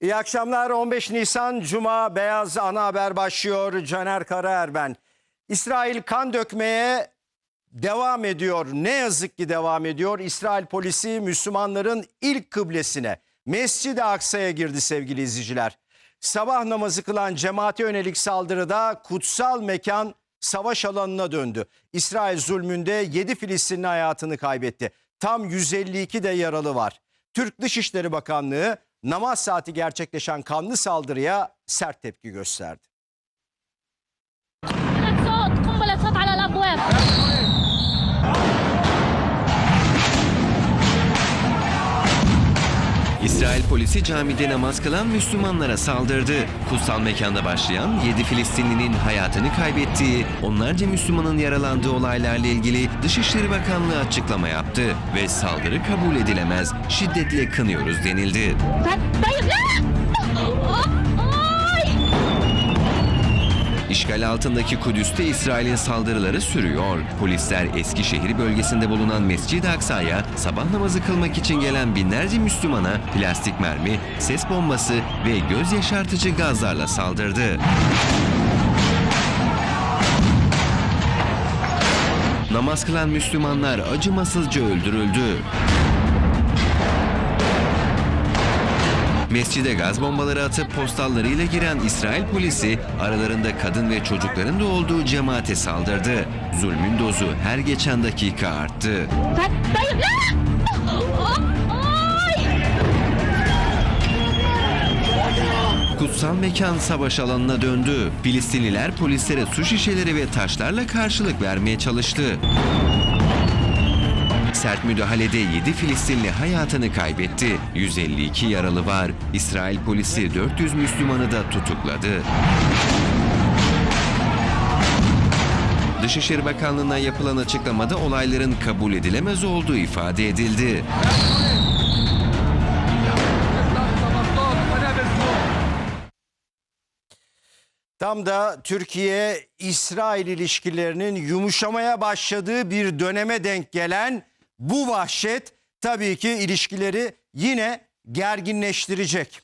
İyi akşamlar 15 Nisan Cuma Beyaz Ana Haber başlıyor Caner Karaer ben. İsrail kan dökmeye devam ediyor. Ne yazık ki devam ediyor. İsrail polisi Müslümanların ilk kıblesine Mescid-i Aksa'ya girdi sevgili izleyiciler. Sabah namazı kılan cemaate yönelik saldırıda kutsal mekan savaş alanına döndü. İsrail zulmünde 7 Filistinli hayatını kaybetti. Tam 152 de yaralı var. Türk Dışişleri Bakanlığı namaz saati gerçekleşen kanlı saldırıya sert tepki gösterdi. İsrail polisi camide namaz kılan Müslümanlara saldırdı. Kutsal mekanda başlayan 7 Filistinlinin hayatını kaybettiği, onlarca Müslümanın yaralandığı olaylarla ilgili Dışişleri Bakanlığı açıklama yaptı ve saldırı kabul edilemez, şiddetle kınıyoruz denildi. İşgal altındaki Kudüs'te İsrail'in saldırıları sürüyor. Polisler Eskişehir bölgesinde bulunan Mescid-i Aksa'ya sabah namazı kılmak için gelen binlerce Müslümana plastik mermi, ses bombası ve göz yaşartıcı gazlarla saldırdı. Namaz kılan Müslümanlar acımasızca öldürüldü. Mescide gaz bombaları atıp postallarıyla giren İsrail polisi aralarında kadın ve çocukların da olduğu cemaate saldırdı. Zulmün dozu her geçen dakika arttı. kutsal mekan savaş alanına döndü. Filistinliler polislere su şişeleri ve taşlarla karşılık vermeye çalıştı. Sert müdahalede 7 Filistinli hayatını kaybetti. 152 yaralı var. İsrail polisi 400 Müslümanı da tutukladı. Dışişleri Bakanlığı'na yapılan açıklamada olayların kabul edilemez olduğu ifade edildi. Tam da Türkiye-İsrail ilişkilerinin yumuşamaya başladığı bir döneme denk gelen bu vahşet tabii ki ilişkileri yine gerginleştirecek.